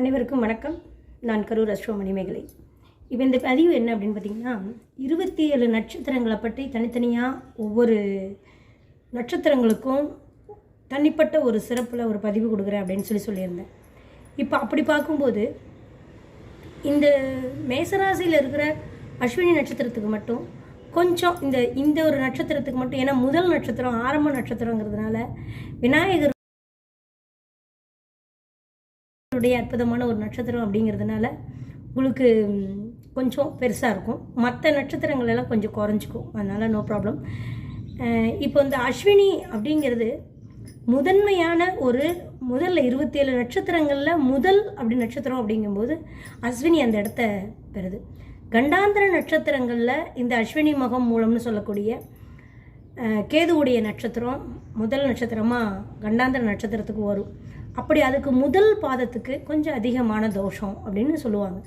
அனைவருக்கும் வணக்கம். நான் கரூர் அஸ்ரோ மேகலை. இப்போ இந்த பதிவு என்ன அப்படின்னு பார்த்தீங்கன்னா இருபத்தி ஏழு நட்சத்திரங்களை பற்றி தனித்தனியாக ஒவ்வொரு நட்சத்திரங்களுக்கும் தனிப்பட்ட ஒரு சிறப்பில் ஒரு பதிவு கொடுக்குறேன் அப்படின்னு சொல்லி சொல்லியிருந்தேன். இப்போ அப்படி பார்க்கும்போது இந்த மேசராசியில் இருக்கிற அஸ்வினி நட்சத்திரத்துக்கு மட்டும் கொஞ்சம் இந்த இந்த ஒரு நட்சத்திரத்துக்கு மட்டும் ஏன்னா முதல் நட்சத்திரம் ஆரம்ப நட்சத்திரங்கிறதுனால விநாயகர் உடைய அற்புதமான ஒரு நட்சத்திரம் அப்படிங்கிறதுனால உங்களுக்கு கொஞ்சம் பெருசாக இருக்கும். மற்ற நட்சத்திரங்கள் எல்லாம் கொஞ்சம் குறைஞ்சிக்கும். அதனால் நோ ப்ராப்ளம் இப்போ இந்த அஸ்வினி அப்படிங்கிறது முதன்மையான ஒரு முதல்ல இருபத்தேழு நட்சத்திரங்களில் முதல் அப்படி நட்சத்திரம் அப்படிங்கும்போது அஸ்வினி அந்த இடத்த பெறுது. கண்டாந்திர நட்சத்திரங்களில் இந்த அஸ்வினி மகம் மூலம்னு சொல்லக்கூடிய கேதுவுடைய நட்சத்திரம் முதல் நட்சத்திரமாக கண்டாந்திர நட்சத்திரத்துக்கு வரும். அப்படி அதுக்கு முதல் பாதத்துக்கு கொஞ்சம் அதிகமான தோஷம் அப்படின்னு சொல்லுவாங்க.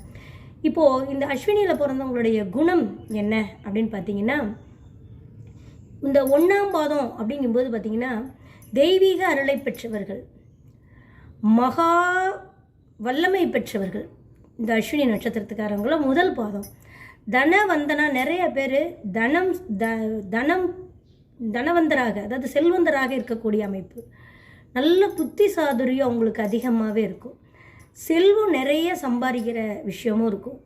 இப்போது இந்த அஸ்வினியில் பிறந்தவங்களுடைய குணம் என்ன அப்படின்னு பார்த்தீங்கன்னா இந்த ஒன்றாம் பாதம் அப்படிங்கும்போது பார்த்தீங்கன்னா தெய்வீக அருளை பெற்றவர்கள் மகா வல்லமை பெற்றவர்கள் இந்த அஸ்வினி நட்சத்திரத்துக்காரங்கள முதல் பாதம். தனவந்தனா நிறைய பேர் தனம் த தனம் தனவந்தராக அதாவது செல்வந்தராக இருக்கக்கூடிய அமைப்பு. நல்ல புத்தி சாதுரியம் அவங்களுக்கு அதிகமாகவே இருக்கும். செல்வம் நிறைய சம்பாதிக்கிற விஷயமும் இருக்கும்.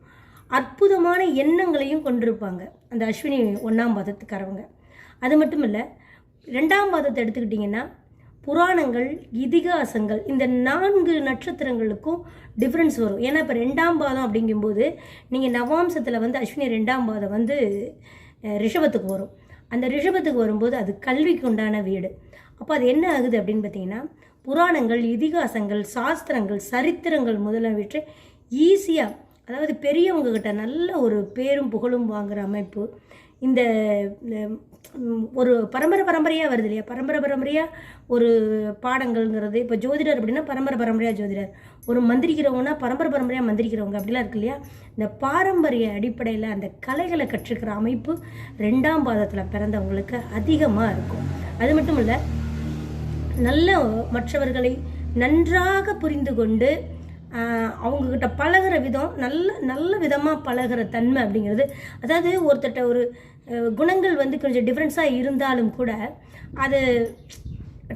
அற்புதமான எண்ணங்களையும் கொண்டிருப்பாங்க. அந்த அஸ்வினி ஒன்றாம் பாதத்துக்காரவங்க. அது மட்டும் இல்லை ரெண்டாம் பாதத்தை எடுத்துக்கிட்டிங்கன்னா புராணங்கள் இதிகாசங்கள் இந்த நான்கு நட்சத்திரங்களுக்கும் டிஃப்ரென்ஸ் வரும். ஏன்னா இப்போ ரெண்டாம் பாதம் அப்படிங்கும்போது நீங்கள் நவாம்சத்தில் வந்து அஸ்வினி ரெண்டாம் பாதம் வந்து ரிஷபத்துக்கு வரும். அந்த ரிஷபத்துக்கு வரும்போது அது கல்விக்கு உண்டான வீடு. அப்போ அது என்ன ஆகுது அப்படின்னு பார்த்தீங்கன்னா புராணங்கள் இதிகாசங்கள் சாஸ்திரங்கள் சரித்திரங்கள் முதலவற்றை ஈஸியாக அதாவது பெரியவங்கக்கிட்ட நல்ல ஒரு பேரும் புகழும் வாங்குகிற அமைப்பு. இந்த ஒரு பரம்பரை பரம்பரையாக வருது இல்லையா? பரம்பரை பரம்பரையாக ஒரு பாடங்கள்ங்கிறது இப்போ ஜோதிடர் அப்படின்னா பரம்பரை பரம்பரையாக ஜோதிடர். ஒரு மந்திரிக்கிறவங்கன்னா பரம்பரை பரம்பரையாக மந்திரிக்கிறவங்க அப்படிலாம் இருக்கு இல்லையா? இந்த பாரம்பரிய அடிப்படையில் அந்த கலைகளை கற்றுக்கிற அமைப்பு ரெண்டாம் பாதத்தில் பிறந்தவங்களுக்கு அதிகமாக இருக்கும். அது மட்டும் இல்லை நல்ல மற்றவர்களை நன்றாக புரிந்து கொண்டு அவங்கக்கிட்ட பழகுற விதம் நல்ல நல்ல விதமாக பழகுற தன்மை அப்படிங்கிறது. அதாவது ஒருத்தட்ட ஒரு குணங்கள் வந்து கொஞ்சம் டிஃப்ரென்ஸாக இருந்தாலும் கூட அது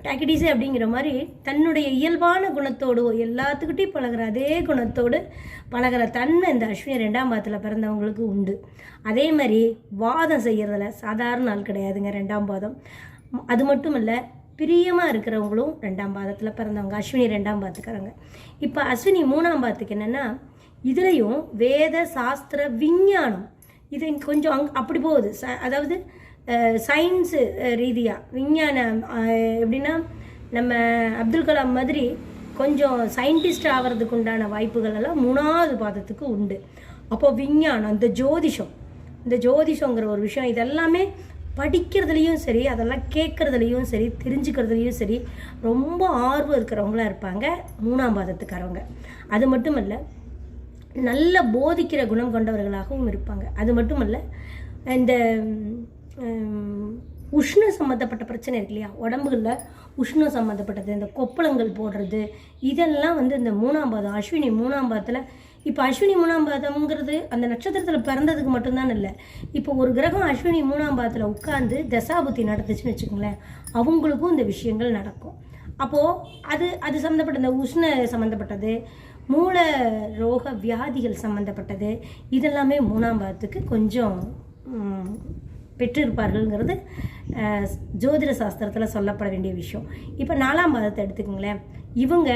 டாக்கிடிஸே அப்படிங்கிற மாதிரி தன்னுடைய இயல்பான குணத்தோடு எல்லாத்துக்கிட்டையும் பழகுற அதே குணத்தோடு பழகுற தன்மை இந்த அஸ்வினி ரெண்டாம் பாதத்தில் பிறந்தவங்களுக்கு உண்டு. அதே மாதிரி வாதம் செய்கிறதுல சாதாரண ஆள் கிடையாதுங்க ரெண்டாம் பாதம். அது மட்டும் இல்லை பிரியமாக இருக்கிறவங்களும் ரெண்டாம் பாதத்தில் பிறந்தவங்க. அஸ்வினி ரெண்டாம் பாதத்துக்காரங்க இப்போ அஸ்வினி மூணாம் பாதத்துக்கு என்னென்னா இதுலேயும் வேத சாஸ்திர விஞ்ஞானம் இது கொஞ்சம் அங் அப்படி போகுது. ச அதாவது சயின்ஸு ரீதியாக விஞ்ஞானம் எப்படின்னா நம்ம அப்துல் கலாம் மாதிரி கொஞ்சம் சயின்டிஸ்ட் ஆகிறதுக்கு உண்டான வாய்ப்புகள் எல்லாம் மூணாவது பாதத்துக்கு உண்டு. அப்போ விஞ்ஞானம் இந்த ஜோதிஷம் இந்த ஜோதிஷங்கிற ஒரு விஷயம் இதெல்லாமே படிக்கிறதுலையும் சரி அதெல்லாம் கேட்குறதுலையும் சரி தெரிஞ்சுக்கிறதுலையும் சரி ரொம்ப ஆர்வம் இருக்கிறவங்களா இருப்பாங்க மூணாம் பாதத்துக்காரவங்க. அது மட்டும் இல்லை நல்ல போதிக்கிற குணம் கொண்டவர்களாகவும் இருப்பாங்க. அது மட்டும் இல்லை இந்த உஷ்ண சம்மந்தப்பட்ட பிரச்சனை இருக்கு இல்லையா? உடம்புகளில் உஷ்ணம் சம்மந்தப்பட்டது இந்த கொப்பளங்கள் போடுறது இதெல்லாம் வந்து இந்த மூணாம் பாதம் அஸ்வினி மூணாம் பாதத்தில் இப்போ அஸ்வினி மூணாம் பாதம்ங்கிறது அந்த நட்சத்திரத்தில் பிறந்ததுக்கு மட்டும்தான் இல்லை. இப்போ ஒரு கிரகம் அஸ்வினி மூணாம் பாதத்தில் உட்காந்து தசாபுத்தி நடத்துச்சுன்னு வச்சுக்கோங்களேன் அவங்களுக்கும் இந்த விஷயங்கள் நடக்கும். அப்போது அது அது சம்மந்தப்பட்ட இந்த உஷ்ண சம்மந்தப்பட்டது மூல ரோக வியாதிகள் சம்மந்தப்பட்டது இதெல்லாமே மூணாம் பாதத்துக்கு கொஞ்சம் பெற்றிருப்பார்கள்ங்கிறது ஜோதிட சாஸ்திரத்தில் சொல்லப்பட வேண்டிய விஷயம். இப்போ நாலாம் பாதத்தை எடுத்துக்கோங்களேன் இவங்க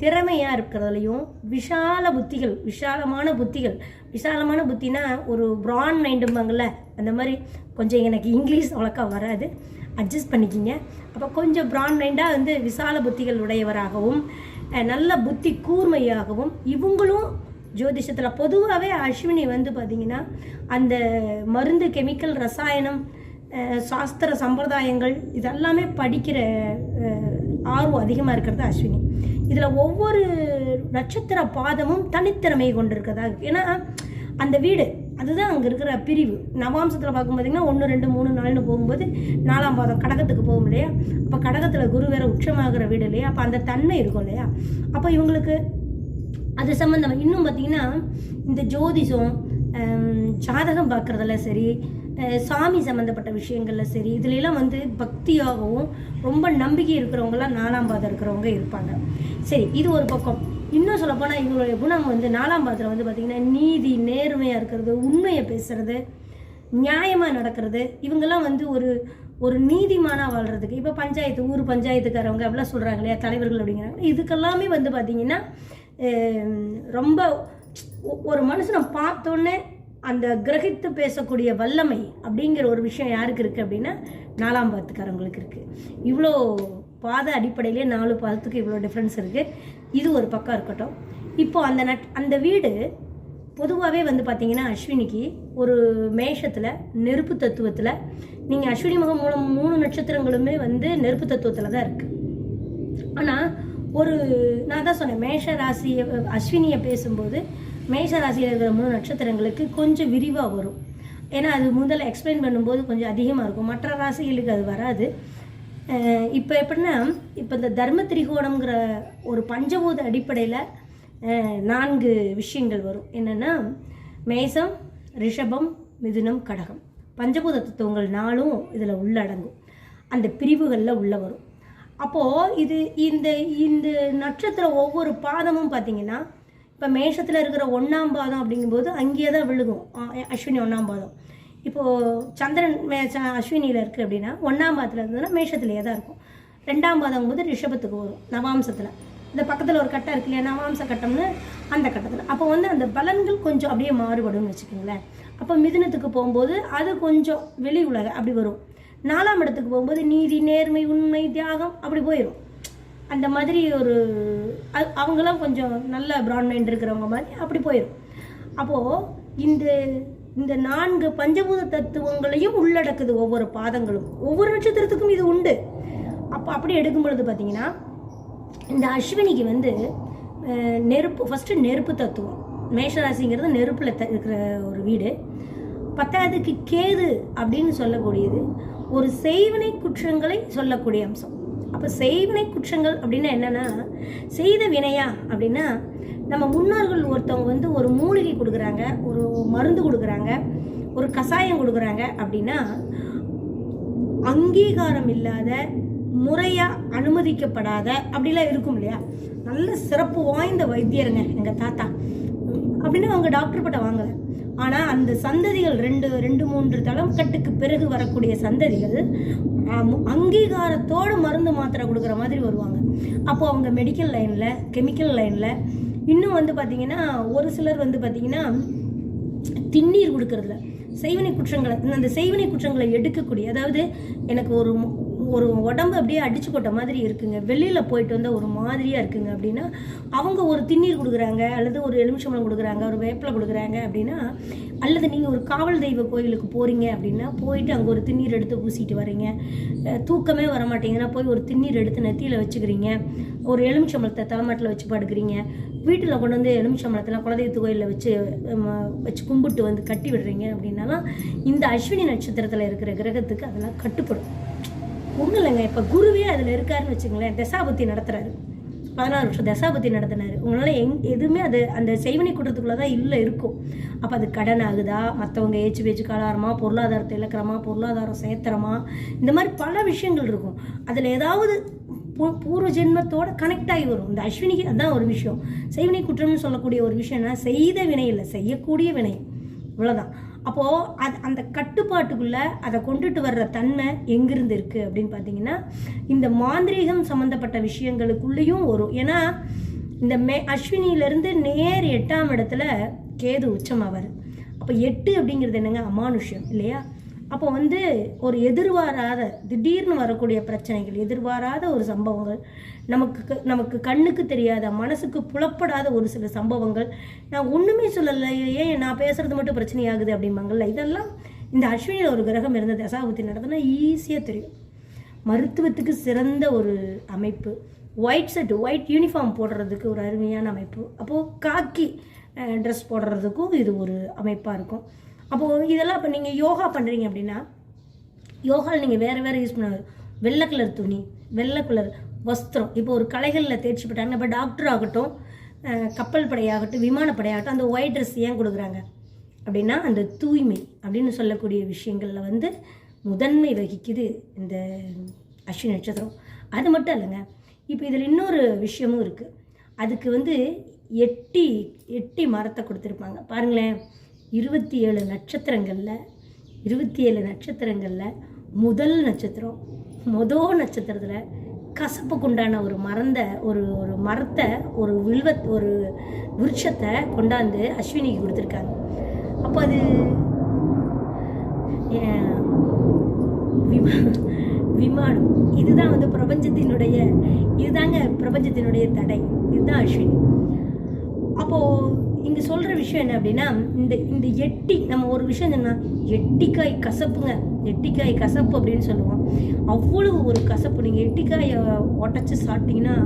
திறமையாக இருக்கிறதுலையும் விஷால புத்திகள் விஷாலமான புத்திகள். விஷாலமான புத்தினா ஒரு ப்ரான் மைண்டும்பாங்கள்ல அந்த மாதிரி கொஞ்சம் எனக்கு இங்கிலீஷ் அவ்வளோக்கா வராது. அட்ஜஸ்ட் பண்ணிக்கிங்க. அப்போ கொஞ்சம் ப்ரான் மைண்டாக வந்து விசால புத்திகள் உடையவராகவும் நல்ல புத்தி கூர்மையாகவும் இவங்களும் ஜோதிஷத்தில் பொதுவாகவே அஸ்வினி வந்து பார்த்திங்கன்னா அந்த மருந்து கெமிக்கல் ரசாயனம் சாஸ்திர சம்பிரதாயங்கள் இதெல்லாமே படிக்கிற ஆர்வம் அதிகமாக இருக்கிறது அஸ்வினி. இதில் ஒவ்வொரு நட்சத்திர பாதமும் தனித்திறமை கொண்டிருக்கிறதா ஏன்னா அந்த வீடு அதுதான் அங்கே இருக்கிற பிரிவு. நவாம்சத்தில் பார்க்கும் பார்த்தீங்கன்னா ஒன்று ரெண்டு மூணு நாலுன்னு போகும்போது நாலாம் பாதம் கடகத்துக்கு போகும் இல்லையா? அப்போ கடகத்தில் குரு வேற உச்சமாகிற வீடு இல்லையா? அப்போ அந்த தன்மை இருக்கும் இல்லையா? அப்போ இவங்களுக்கு அது சம்மந்தமாக இன்னும் பார்த்தீங்கன்னா இந்த ஜோதிஷம் ஜாதகம் பார்க்குறதுல சரி சாமி சம்மந்தப்பட்ட விஷயங்களில் சரி இதுலலாம் வந்து பக்தியாகவும் ரொம்ப நம்பிக்கை இருக்கிறவங்கலாம் நாலாம் பாதம் இருக்கிறவங்க இருப்பாங்க. சரி இது ஒரு பக்கம். இன்னும் சொல்லப்போனால் இவங்களுடைய குணம் வந்து நாலாம் பாதத்தில் வந்து பார்த்திங்கன்னா நீதி நேர்மையாக இருக்கிறது உண்மையை பேசுகிறது நியாயமாக நடக்கிறது. இவங்கெல்லாம் வந்து ஒரு ஒரு நீதிமானாக வாழ்கிறதுக்கு இப்போ பஞ்சாயத்து ஊர் பஞ்சாயத்துக்காரவங்க அப்படிலாம் சொல்கிறாங்க இல்லையா தலைவர்கள் அப்படிங்கிறாங்க. இதுக்கெல்லாமே வந்து பார்த்திங்கன்னா ரொம்ப ஒ- ஒரு மனுஷனை பார்த்தோன்னே அந்த கிரகித்து பேசக்கூடிய வல்லமை அப்படிங்கிற ஒரு விஷயம் யாருக்கு இருக்குது அப்படின்னா நாலாம் பாத்துக்காரங்களுக்கு இருக்குது இவ்வளோ பாத அடிப்படையிலே நாலு பாதத்துக்கு இவ்வளோ டிஃப்ரென்ஸ் இருக்குது இது ஒரு பக்கம் இருக்கட்டும். இப்போ அந்த நட் அந்த வீடு பொதுவாகவே வந்து பார்த்தீங்கன்னா அஸ்வினிக்கு ஒரு மேஷத்தில் நெருப்பு தத்துவத்தில் நீங்கள் அஸ்வினி முகம் மூலம் மூணு நட்சத்திரங்களுமே வந்து நெருப்பு தத்துவத்தில் தான் இருக்குது ஆனால் ஒரு நான் தான் சொன்னேன் மேஷ ராசியை அஸ்வினியை பேசும்போது மேஷ ராசியில் இருக்கிற மூணு நட்சத்திரங்களுக்கு கொஞ்சம் விரிவாக வரும். ஏன்னா அது முதல்ல எக்ஸ்பிளைன் பண்ணும்போது கொஞ்சம் அதிகமாக இருக்கும். மற்ற ராசிகளுக்கு அது வராது. இப்போ எப்படின்னா இப்போ இந்த தர்ம திரிகோணம்ங்கிற ஒரு பஞ்சபூத அடிப்படையில் நான்கு விஷயங்கள் வரும். என்னென்னா மேசம் ரிஷபம் மிதுனம் கடகம். பஞ்சபூத தத்துவங்கள் நாளும் இதில் உள்ளடங்கும். அந்த பிரிவுகளில் உள்ள வரும். அப்போது இது இந்த இந்த நட்சத்திரம் ஒவ்வொரு பாதமும் பார்த்தீங்கன்னா இப்போ மேஷத்தில் இருக்கிற ஒன்றாம் பாதம் அப்படிங்கும்போது அங்கேயே தான் விழுகும். அஸ்வினி ஒன்றாம் பாதம். இப்போது சந்திரன் மே ச- அஸ்வினியில் இருக்குது அப்படின்னா ஒன்றாம் பாதத்தில் இருந்ததுன்னா மேஷத்துலேயே தான் இருக்கும். ரெண்டாம் பாதம் போது ரிஷபத்துக்கு வரும் நவாம்சத்தில். இந்த பக்கத்தில் ஒரு கட்டம் இருக்கு இல்லையா நவாம்ச கட்டம்னு அந்த கட்டத்தில். அப்போ வந்து அந்த பலன்கள் கொஞ்சம் அப்படியே மாறுபடும்னு வச்சுக்கோங்களேன். அப்போ மிதுனத்துக்கு போகும்போது அது கொஞ்சம் வெளி உலக அப்படி வரும். நாலாம் இடத்துக்கு போகும்போது நீதி நேர்மை உண்மை தியாகம் அப்படி போயிடும் அந்த மாதிரி ஒரு அவங்களாம் கொஞ்சம் நல்ல பிராட் மைண்ட் இருக்கிறவங்க மாதிரி அப்படி போயிடும் அப்போது இந்த இந்த நான்கு பஞ்சபூத தத்துவங்களையும் உள்ளடக்குது ஒவ்வொரு பாதங்களும். ஒவ்வொரு நட்சத்திரத்துக்கும் இது உண்டு. அப்போ அப்படி எடுக்கும் பொழுது பார்த்தீங்கன்னா இந்த அஸ்வினிக்கு வந்து நெருப்பு ஃபஸ்ட்டு நெருப்பு தத்துவம். மேஷராசிங்கிறது நெருப்பில் த இருக்கிற ஒரு வீடு. பத்தாவதுக்கு கேது அப்படின்னு சொல்லக்கூடியது. ஒரு செய்வினை குற்றங்களை சொல்லக்கூடிய அம்சம். அப்போ செய்வினை குற்றங்கள் அப்படின்னா என்னென்னா செய்த வினையா அப்படின்னா நம்ம முன்னோர்கள் ஒருத்தவங்க வந்து ஒரு மூலிகை கொடுக்குறாங்க ஒரு மருந்து கொடுக்குறாங்க ஒரு கஷாயம் கொடுக்குறாங்க அப்படின்னா அங்கீகாரம் இல்லாத முறையாக அனுமதிக்கப்படாத அப்படிலாம் இருக்கும் இல்லையா? நல்ல சிறப்பு வாய்ந்த வைத்தியருங்க எங்கள் தாத்தா. அப்படின்னு அவங்க டாக்டர் பட்டம் வாங்கலை. ஆனால் அந்த சந்ததிகள் ரெண்டு ரெண்டு மூன்று தலைக்கட்டுக்கு பிறகு வரக்கூடிய சந்ததிகள் அங்கீகாரத்தோடு அங்கீகாரத்தோட மருந்து மாத்திரை கொடுக்குற மாதிரி வருவாங்க. அப்போ அவங்க மெடிக்கல் லைனில் கெமிக்கல் லைனில் இன்னும் வந்து பார்த்திங்கன்னா ஒரு சிலர் வந்து பார்த்திங்கன்னா திண்ணீர் கொடுக்கறதுல செய்வினை குற்றங்களை அந்த செய்வினை குற்றங்களை எடுக்கக்கூடிய அதாவது எனக்கு ஒரு ஒரு உடம்பு அப்படியே அடிச்சு போட்ட மாதிரி இருக்குங்க. வெளியில போயிட்டு வந்தால் ஒரு மாதிரியா இருக்குங்க அப்படின்னா அவங்க ஒரு திண்ணீர் கொடுக்குறாங்க அல்லது ஒரு எலுமிச்சம்பழம் கொடுக்குறாங்க ஒரு வேப்பிலை கொடுக்குறாங்க அப்படின்னா அல்லது நீங்கள் ஒரு காவல் தெய்வ கோயிலுக்கு போகிறீங்க அப்படின்னா போயிட்டு அங்கே ஒரு திண்ணீர் எடுத்து பூசிட்டு வரீங்க. தூக்கமே வர மாட்டேங்கன்னா போய் ஒரு திண்ணீர் எடுத்து நெத்தியில் வச்சுக்கிறீங்க. ஒரு எலுமிச்சம்பழத்தை தலைமாட்டில் வச்சு படுக்கிறீங்க. வீட்டில் கொண்டு வந்து எலுமிச்சம்பழத்தெல்லாம் குலதெய்வத்து கோயிலில் வச்சு ம, வச்சு கும்பிட்டு வந்து கட்டி விடுறீங்க அப்படின்னாலாம் இந்த அஸ்வினி நட்சத்திரத்தில் இருக்கிற கிரகத்துக்கு அதெல்லாம் கட்டுப்படும். ஒன்றும் இல்லைங்க. இப்போ குருவே அதில் இருக்காருன்னு வச்சுங்களேன் தசாபுத்தி நடத்துறாரு. பதினாறு வருஷம் தசாபுத்தி நடத்தினாரு. உங்களால் எங் எதுவுமே அது அந்த செய்வனை கூட்டத்துக்குள்ளே தான் இல்லை இருக்கும். அப்போ அது கடன் ஆகுதா மற்றவங்க ஏச்சு பேச்சு காலாரமா பொருளாதாரத்தை இழக்கிறமா பொருளாதாரம் சேர்த்துறமா இந்த மாதிரி பல விஷயங்கள் இருக்கும். அதில் ஏதாவது பூ- பூர்வ ஜென்மத்தோட கனெக்ட் ஆகி வரும். இந்த அஸ்வினிக்கு அதான் ஒரு விஷயம். செய்வினை குற்றம்னு சொல்லக்கூடிய ஒரு விஷயம்னா செய்த வினை இல்லை. செய்யக்கூடிய வினை. இவ்வளோதான் அப்போது அது அந்த கட்டுப்பாட்டுக்குள்ளே அதை கொண்டுட்டு வர்ற தன்மை எங்கிருந்து இருக்குது அப்படின்னு பார்த்தீங்கன்னா இந்த மாந்திரீகம் சம்மந்தப்பட்ட விஷயங்களுக்குள்ளேயும் வரும். ஏன்னா இந்த மே அஸ்வினியிலேருந்து நேர் எட்டாம் இடத்துல கேது உச்சமாவார். அப்போ எட்டு அப்படிங்கிறது என்னங்க? அமானுஷ்யம் இல்லையா? அப்போ வந்து ஒரு எதிர்பாராத திடீர்னு வரக்கூடிய பிரச்சனைகள் எதிர்பாராத ஒரு சம்பவங்கள் நமக்கு நமக்கு கண்ணுக்கு தெரியாத மனசுக்கு புலப்படாத ஒரு சில சம்பவங்கள். நான் ஒன்றுமே சொல்லலை. ஏன் நான் பேசுறது மட்டும் பிரச்சனை ஆகுது அப்படிம்பாங்கல்ல? இதெல்லாம் இந்த அஸ்வினியில் ஒரு கிரகம் இருந்த தசாபுத்தி நடத்தினா ஈஸியாக தெரியும். மருத்துவத்துக்கு சிறந்த ஒரு அமைப்பு. ஒயிட் செட் ஒயிட் யூனிஃபார்ம் போடுறதுக்கு ஒரு அருமையான அமைப்பு. அப்போது காக்கி ட்ரெஸ் போடுறதுக்கும் இது ஒரு அமைப்பாக இருக்கும். அப்போது இதெல்லாம் இப்போ நீங்கள் யோகா பண்ணுறீங்க அப்படின்னா யோகாவில் நீங்கள் வேறு வேறு யூஸ் பண்ண வெள்ளை கலர் துணி வெள்ளை கலர் வஸ்திரம். இப்போ ஒரு கலைகளில் தேர்ச்சி பெற்றாங்க இப்போ டாக்டர் ஆகட்டும் கப்பல் படையாகட்டும் விமானப்படையாகட்டும் அந்த ஒயிட் ட்ரெஸ் ஏன் கொடுக்குறாங்க? அப்படின்னா அந்த தூய்மை அப்படின்னு சொல்லக்கூடிய விஷயங்களில் வந்து முதன்மை வகிக்குது இந்த அஸ்வினி நட்சத்திரம். அது மட்டும் இல்லைங்க. இப்போ இதில் இன்னொரு விஷயமும் இருக்குது அதுக்கு வந்து எட்டி எட்டி மரத்தை கொடுத்துருப்பாங்க. பாருங்களேன். இருபத்தி ஏழு நட்சத்திரங்களில் இருபத்தி ஏழு நட்சத்திரங்களில் முதல் நட்சத்திரம். மொதல் நட்சத்திரத்தில் கசப்புக்குண்டான ஒரு மறந்த ஒரு ஒரு மரத்தை ஒரு வில்வத் ஒரு விருட்சத்தை கொண்டாந்து அஸ்வினிக்கு கொடுத்துருக்காங்க. அப்போ அது விமா- விமானம். இதுதான் வந்து பிரபஞ்சத்தினுடைய இதுதாங்க பிரபஞ்சத்தினுடைய தடை. இதுதான் அஸ்வினி. அப்போது இங்கே சொல்கிற விஷயம் என்ன அப்படின்னா இந்த இந்த எட்டி நம்ம ஒரு விஷயம் என்ன எட்டிக்காய் கசப்புங்க. எட்டிக்காய் கசப்பு அப்படின்னு சொல்லுவோம். அவ்வளவு ஒரு கசப்பு. நீங்கள் எட்டிக்காயை உடச்சி சாப்பிட்டீங்கன்னா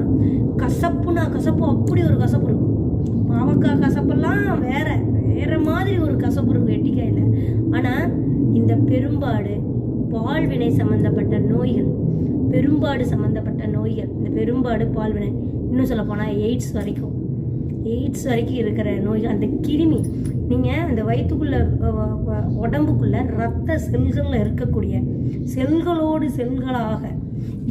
கசப்புனா கசப்பு அப்படி ஒரு கசப்பு இருக்கும். பாவக்காய் கசப்பெல்லாம் வேற வேற மாதிரி ஒரு கசப்பு இருக்கும் எட்டிக்காயில். ஆனால் இந்த பெரும்பாடு பால்வினை சம்மந்தப்பட்ட நோய்கள் பெரும்பாடு சம்மந்தப்பட்ட நோய்கள் இந்த பெரும்பாடு பால்வினை இன்னும் சொல்ல போனால் எய்ட்ஸ் வரைக்கும். எய்ட்ஸ் வரைக்கும் இருக்கிற நோய்கள் அந்த கிருமி நீங்கள் அந்த வயிற்றுக்குள்ளே உடம்புக்குள்ளே ரத்த செல்களில் இருக்கக்கூடிய செல்களோடு செல்களாக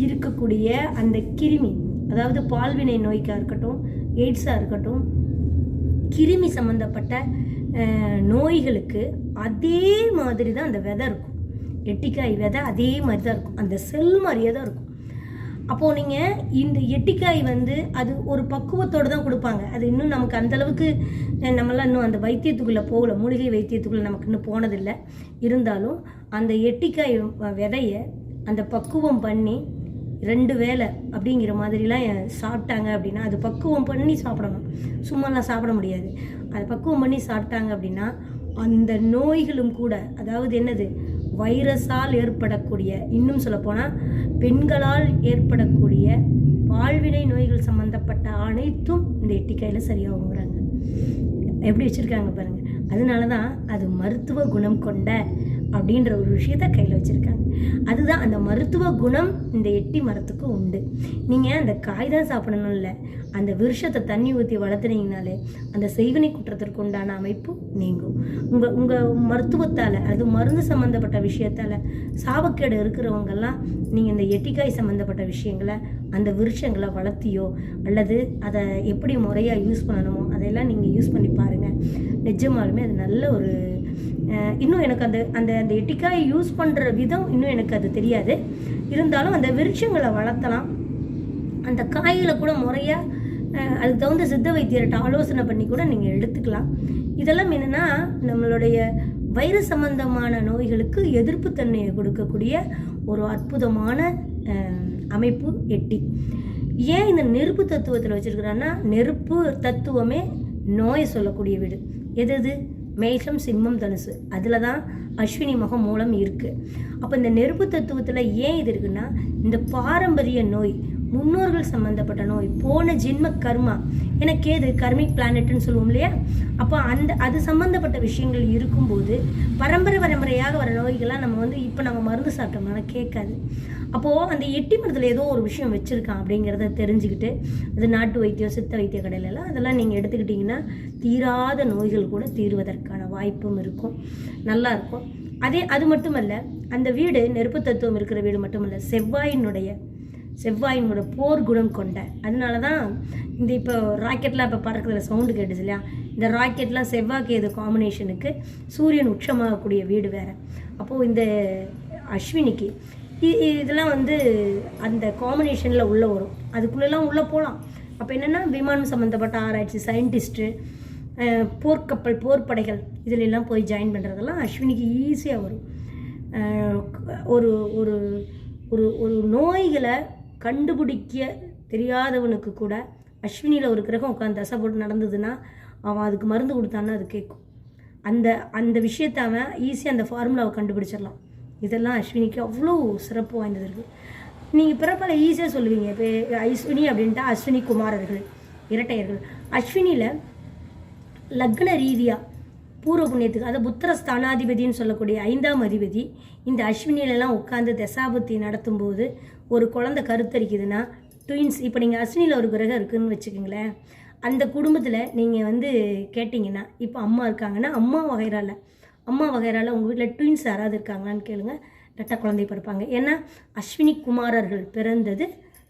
இருக்கக்கூடிய அந்த கிருமி அதாவது பால்வினை நோய்க்காக இருக்கட்டும் எய்ட்ஸாக இருக்கட்டும் கிருமி சம்மந்தப்பட்ட நோய்களுக்கு அதே மாதிரி தான் அந்த விதை இருக்கும். எட்டிக்காய் விதை அதே மாதிரி தான் இருக்கும். அந்த செல் மாதிரியே தான் இருக்கும். அப்போது நீங்கள் இந்த எட்டிக்காய் வந்து அது ஒரு பக்குவத்தோடு தான் கொடுப்பாங்க. அது இன்னும் நமக்கு அந்த அளவுக்கு நம்மளாம் இன்னும் அந்த வைத்தியத்துக்குள்ளே போகல. மூலிகை வைத்தியத்துக்குள்ளே நமக்கு இன்னும் போனதில்லை. இருந்தாலும் அந்த எட்டிக்காய் விதையை விதைய அந்த பக்குவம் பண்ணி ரெண்டு வேளை அப்படிங்கிற மாதிரிலாம் சாப்பிட்டாங்க அப்படின்னா அது பக்குவம் பண்ணி சாப்பிடணும். சும்மாலாம் சாப்பிட முடியாது. அது பக்குவம் பண்ணி சாப்பிட்டாங்க அப்படின்னா அந்த நோய்களும் கூட அதாவது என்னது? வைரஸால் ஏற்படக்கூடிய இன்னும் சொல்லப்போனால் பெண்களால் ஏற்படக்கூடிய பால்வினை நோய்கள் சம்பந்தப்பட்ட அனைத்தும் இந்த எட்டிக்காயில் சரியாகுங்கிறாங்க எப்படி வச்சுருக்காங்க பாருங்கள் அதனால தான் அது மருத்துவ குணம் கொண்ட அப்படின்ற ஒரு விஷயத்த கையில் வச்சுருக்காங்க. அதுதான் அந்த மருத்துவ குணம் இந்த எட்டி மரத்துக்கு உண்டு. நீங்கள் அந்த காய் தான் சாப்பிடணும் இல்லை அந்த விருஷத்தை தண்ணி ஊற்றி வளர்த்துனீங்கனாலே அந்த செய்வினை குற்றத்திற்கு உண்டான அமைப்பு நீங்கும். உங்கள் உங்கள் மருத்துவத்தால் அது மருந்து சம்மந்தப்பட்ட விஷயத்தால் சாபக்கேடு இருக்கிறவங்கெல்லாம் நீங்கள் இந்த எட்டிக்காய் சம்மந்தப்பட்ட விஷயங்களை அந்த விருஷங்களை வளர்த்தியோ அல்லது அதை எப்படி முறையாக யூஸ் பண்ணணுமோ அதையெல்லாம் நீங்கள் யூஸ் பண்ணி பாருங்கள் நிஜமாலுமே அது நல்ல ஒரு இன்னும் எனக்கு அந்த அந்த அந்த எட்டிக்காயை யூஸ் பண்ணுற விதம் இன்னும் எனக்கு அது தெரியாது. இருந்தாலும் அந்த விருட்சங்களை வளர்த்தலாம். அந்த காய்களை கூட முறையாக அதுக்கு தகுந்த சித்த வைத்தியர்கிட்ட ஆலோசனை பண்ணி கூட நீங்கள் எடுத்துக்கலாம். இதெல்லாம் என்னென்னா நம்மளுடைய வயிறு சம்பந்தமான நோய்களுக்கு எதிர்ப்பு தன்மையை கொடுக்கக்கூடிய ஒரு அற்புதமான அமைப்பு எட்டி. ஏன் இந்த நெருப்பு தத்துவத்தில் வச்சுருக்கிறான்னா நெருப்பு தத்துவமே நோயை சொல்லக்கூடிய வீடு. எது எது? மேஷம் சிம்மம் தனுசு. அதில் தான் அஸ்வினி முகம் மூலம் இருக்குது அப்போ இந்த நெருப்பு தத்துவத்தில் ஏன் இது இருக்குன்னா இந்த பாரம்பரிய நோய் முன்னோர்கள் சம்மந்தப்பட்ட நோய் போன ஜென்ம கர்மா. ஏன்னா கேது கர்மிக் பிளானட்னு சொல்லுவோம் இல்லையா? அப்போ அந்த அது சம்மந்தப்பட்ட விஷயங்கள் இருக்கும்போது பரம்பரை பரம்பரையாக வர நோய்கள்லாம் நம்ம வந்து இப்போ நம்ம மருந்து சாப்பிட்டோம்னா கேட்காது. அப்போது அந்த எட்டி மரத்தில் ஏதோ ஒரு விஷயம் வச்சுருக்கான் அப்படிங்கிறத தெரிஞ்சுக்கிட்டு அது நாட்டு வைத்தியம் சித்த வைத்திய கடையிலலாம் அதெல்லாம் நீங்கள் எடுத்துக்கிட்டிங்கன்னா தீராத நோய்கள் கூட தீர்வதற்கான வாய்ப்பும் இருக்கும். நல்லாயிருக்கும் அதே அது மட்டுமல்ல அந்த வீடு நெருப்பு தத்துவம் இருக்கிற வீடு மட்டுமல்ல செவ்வாயினுடைய செவ்வாயினோட போர் குணம் கொண்ட. அதனால தான் இந்த இப்போ ராக்கெட்லாம் இப்போ பறக்கிறதுல சவுண்டு கேட்டுச்சு இல்லையா? இந்த ராக்கெட்லாம் செவ்வாய்க்கு காம்பினேஷனுக்கு சூரியன் உச்சமாகக்கூடிய வீடு வேறு. அப்போது இந்த அஸ்வினிக்கு இ- இதெல்லாம் வந்து அந்த காம்பினேஷனில் உள்ளே வரும். அதுக்குள்ளெல்லாம் உள்ளே போகலாம் அப்போ என்னென்னா விமானம் சம்மந்தப்பட்ட ஆராய்ச்சி சயின்டிஸ்ட்டு போர்க்கப்பல் போர்ப்படைகள் இதிலெல்லாம் போய் ஜாயின் பண்ணுறதெல்லாம் அஸ்வினிக்கு ஈஸியாக வரும். ஒரு ஒரு ஒரு ஒரு நோய்களை கண்டுபிடிக்க தெரியாதவனுக்கு கூட அஸ்வினியில் ஒரு கிரகம் உட்காந்து தசை போட்டு நடந்ததுன்னா அவன் அதுக்கு மருந்து கொடுத்தான்னா அது கேட்கும். அந்த அந்த விஷயத்தை அவன் ஈஸியாக அந்த ஃபார்முலாவை கண்டுபிடிச்சிடலாம். இதெல்லாம் அஸ்வினிக்கு அவ்வளோ சிறப்பு வாய்ந்தது இருக்குது நீங்கள் பிறப்பால் ஈஸியாக சொல்லுவீங்க. இப்போ அஸ்வினி அப்படின்ட்டா அஸ்வினி குமாரர்கள் இரட்டையர்கள். அஸ்வினியில் லக்ன ரீதியாக பூர்வ புண்ணியத்துக்கு அதை புத்திர ஸ்தானாதிபதின்னு சொல்லக்கூடிய ஐந்தாம் அதிபதி இந்த அஸ்வினிலலாம் உட்காந்து தசாபுத்தி நடத்தும்போது ஒரு குழந்தை கருத்தரிக்குதுன்னா ட்வின்ஸ் இப்போ நீங்கள் அஸ்வினியில் ஒரு கிரகம் இருக்குதுன்னு வச்சுக்கோங்களேன் அந்த குடும்பத்தில் நீங்கள் வந்து கேட்டிங்கன்னா இப்போ அம்மா இருக்காங்கன்னா அம்மா வகைரால அம்மா வகைரால உங்கள் வீட்டில் ட்வின்ஸ் யாராவது இருக்காங்களான்னு கேளுங்க ரெட்டை குழந்தை பிறப்பாங்க. ஏன்னா அஸ்வினி குமாரர்கள் பிறந்தது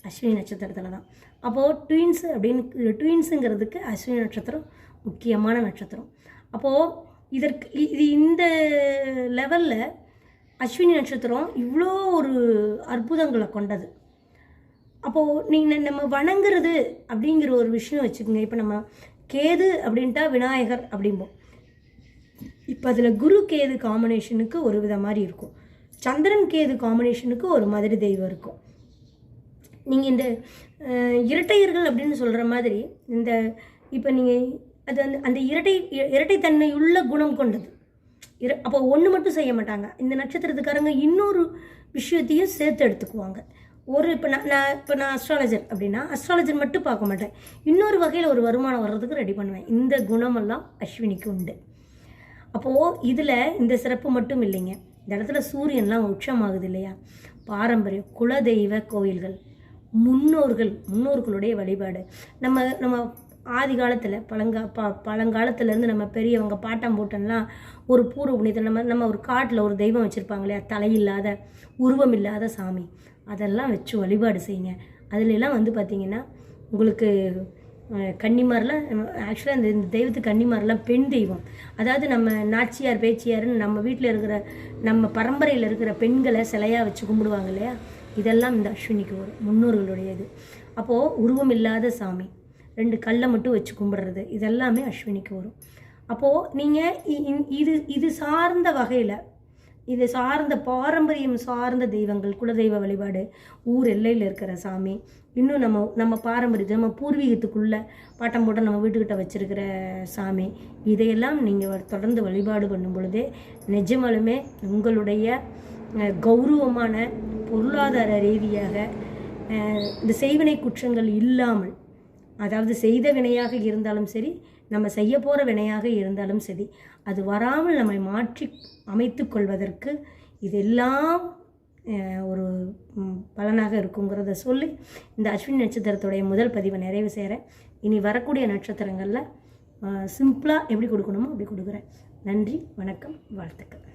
அஸ்வினி நட்சத்திரத்தில் தான் அப்போது ட்வின்ஸ் அப்படின்னு ட்வின்ஸுங்கிறதுக்கு அஸ்வினி நட்சத்திரம் முக்கியமான நட்சத்திரம். அப்போது இதற்கு இது இந்த லெவலில் அஸ்வினி நட்சத்திரம் இவ்வளோ ஒரு அற்புதங்களை கொண்டது. அப்போது நீங்கள் நம்ம வணங்குறது அப்படிங்கிற ஒரு விஷயம் வச்சுக்கோங்க. இப்போ நம்ம கேது அப்படின்ட்டா விநாயகர் அப்படிம்போம். இப்போ அதில் குரு கேது காம்பினேஷனுக்கு ஒரு வித மாதிரி இருக்கும். சந்திரன் கேது காம்பினேஷனுக்கு ஒரு மாதிரி தெய்வம் இருக்கும். நீங்கள் இந்த இரட்டையர்கள் அப்படின்னு சொல்கிற மாதிரி இந்த இப்போ நீங்கள் அது அந்த அந்த இரட்டை இ- இரட்டைத்தன்மையுள்ள குணம் கொண்டது. இர அப்போ ஒன்று மட்டும் செய்ய மாட்டாங்க. இந்த நட்சத்திரத்துக்காரங்க இன்னொரு விஷயத்தையும் சேர்த்து எடுத்துக்குவாங்க. ஒரு இப்போ நான் நான் இப்போ நான் அஸ்ட்ராலஜர் அப்படின்னா அஸ்ட்ராலஜர் மட்டும் பார்க்க மாட்டேன். இன்னொரு வகையில் ஒரு வருமானம் வர்றதுக்கு ரெடி பண்ணுவேன். இந்த குணமெல்லாம் அஸ்வினிக்கு உண்டு. அப்போது இதில் இந்த சிறப்பு மட்டும் இல்லைங்க. இந்த இடத்துல சூரியன்லாம் உச்சமாகுது இல்லையா? பாரம்பரியம் குலதெய்வ கோயில்கள் முன்னோர்கள் முன்னோர்களுடைய வழிபாடு. நம்ம நம்ம ஆதி காலத்தில் பழங்கா பா பழங்காலத்துலேருந்து நம்ம பெரியவங்க பாட்டம் போட்டன்லாம் ஒரு பூர்வ புண்ணியத்தில் நம்ம நம்ம ஒரு காட்டில் ஒரு தெய்வம் வச்சுருப்பாங்க இல்லையா? தலையில்லாத உருவம் இல்லாத சாமி. அதெல்லாம் வச்சு வழிபாடு செய்யுங்க. அதுலலாம் வந்து பார்த்திங்கன்னா உங்களுக்கு கன்னிமாரெலாம் ஆக்சுவலாக இந்த இந்த தெய்வத்துக்கு கன்னிமாரெலாம் பெண் தெய்வம். அதாவது நம்ம நாச்சியார் பேச்சியார்னு நம்ம வீட்டில் இருக்கிற நம்ம பரம்பரையில் இருக்கிற பெண்களை சிலையாக வச்சு கும்பிடுவாங்க இல்லையா? இதெல்லாம் இந்த அஸ்வினிக்கு வரும் முன்னோர்களுடையது. அப்போது உருவம் இல்லாத சாமி. ரெண்டு கல்லை மட்டும் வச்சு கும்பிட்றது. இதெல்லாமே அஸ்வினிக்கு வரும். அப்போது நீங்கள் இது இது சார்ந்த வகையில் இது சார்ந்த பாரம்பரியம் சார்ந்த தெய்வங்கள் குலதெய்வ வழிபாடு ஊர் எல்லையில் இருக்கிற சாமி இன்னும் நம்ம நம்ம பாரம்பரியத்தை நம்ம பூர்வீகத்துக்குள்ளே பாட்டம் போட்டு நம்ம வீட்டுக்கிட்ட வச்சுருக்கிற சாமி இதையெல்லாம் நீங்கள் தொடர்ந்து வழிபாடு பண்ணும் பொழுதே நிஜமாலுமே உங்களுடைய கௌரவமான பொருளாதார ரீதியாக இந்த செய்வினை குற்றங்கள் இல்லாமல் அதாவது செய்த வினையாக இருந்தாலும் சரி நம்ம செய்ய போகிற வினையாக இருந்தாலும் சரி அது வராமல் நம்மை மாற்றி அமைத்து கொள்வதற்கு இதெல்லாம் ஒரு பலனாக இருக்குங்கிறத சொல்லி இந்த அஸ்வின் நட்சத்திரத்துடைய முதல் பதிவை நிறைவு செய்கிறேன் இனி வரக்கூடிய நட்சத்திரங்களில் சிம்பிளாக எப்படி கொடுக்கணுமோ அப்படி கொடுக்குறேன். நன்றி வணக்கம் வாழ்த்துக்கள்.